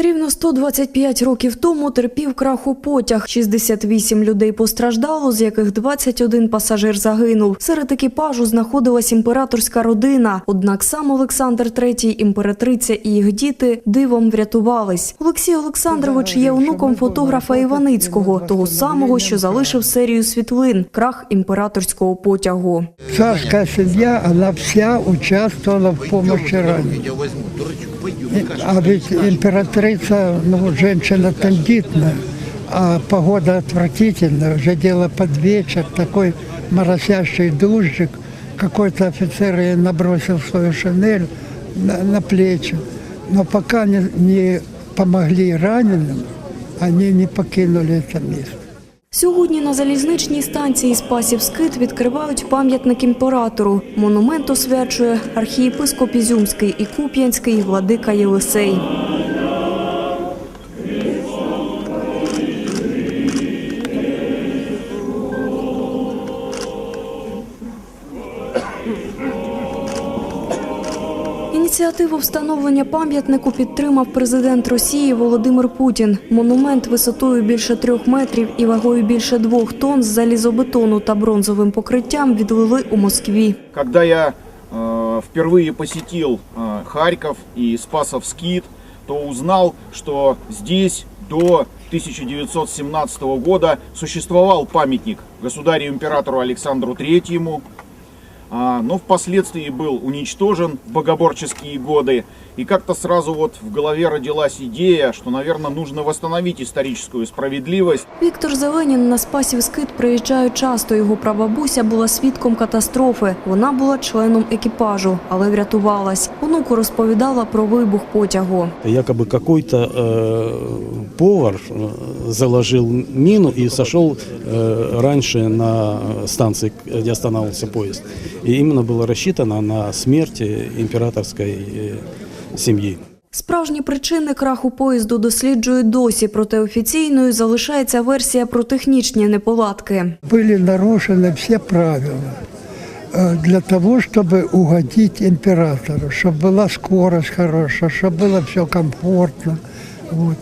Рівно 125 років тому терпів краху потяг. 68 людей постраждало, з яких 21 пасажир загинув. Серед екіпажу знаходилась імператорська родина. Однак сам Олександр III, імператриця і їх діти дивом врятувались. Олексій Олександрович є онуком фотографа Іваницького, того самого, що залишив серію світлин крах імператорського потягу. Царская семья, она вся участвовала в помощи раненым. Я возьму, дурачок, императрица, ну, женщина тендитная, а погода отвратительная, уже дело под вечер, такой моросящий дождик, какой-то офицер ей набросил свою шинель на, на плечи. Но пока не, не помогли раненым, они не покинули это место. Сьогодні на залізничній станції Спасів Скит відкривають пам'ятник імператору. Монумент освячує архієпископ Ізюмський і Куп'янський владика Єлисей. Ініціативу встановлення пам'ятнику підтримав президент Росії Володимир Путін. Монумент висотою більше трьох метрів і вагою більше двох тонн з залізобетону та бронзовим покриттям відвели у Москві. Когда я э, впервые посетил э, Харьков и Спасов Скит, то узнал, что здесь до 1917 года существовал памятник государю-императору Александру Третьему, а, но впоследствии был уничтожен в богоборческие годы. И как-то сразу вот в голове родилась идея, что, наверное, нужно восстановить историческую справедливость. Віктор Зеленін на Спасів Скит приїжджає часто. Його прабабуся була свідком катастрофи. Вона була членом екіпажу, але врятувалась. Онуку розповідала про вибух потягу. Якобы какой-то э, повар э, заложил мину и сошел э, раньше на станции, где останавливался поезд. И именно было рассчитано на смерть э, императорской э, семьи. Справжні причини краху поїзду досліджують досі, проте офіційною залишається версія про технічні неполадки. Были нарушены все правила э, для того, чтобы угодить императору, чтобы была скорость хорошая, чтобы было все комфортно. Вот.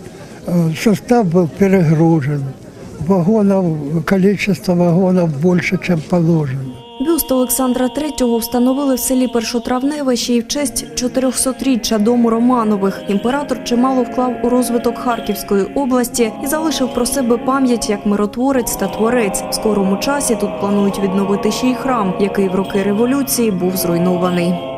Э, Состав был перегружен, вагонов, количество вагонов больше, чем положено. Бюст Олександра III встановили в селі Першотравневе ще й в честь 400-річчя дому Романових. Імператор чимало вклав у розвиток Харківської області і залишив про себе пам'ять як миротворець та творець. В скорому часі тут планують відновити ще й храм, який в роки революції був зруйнований.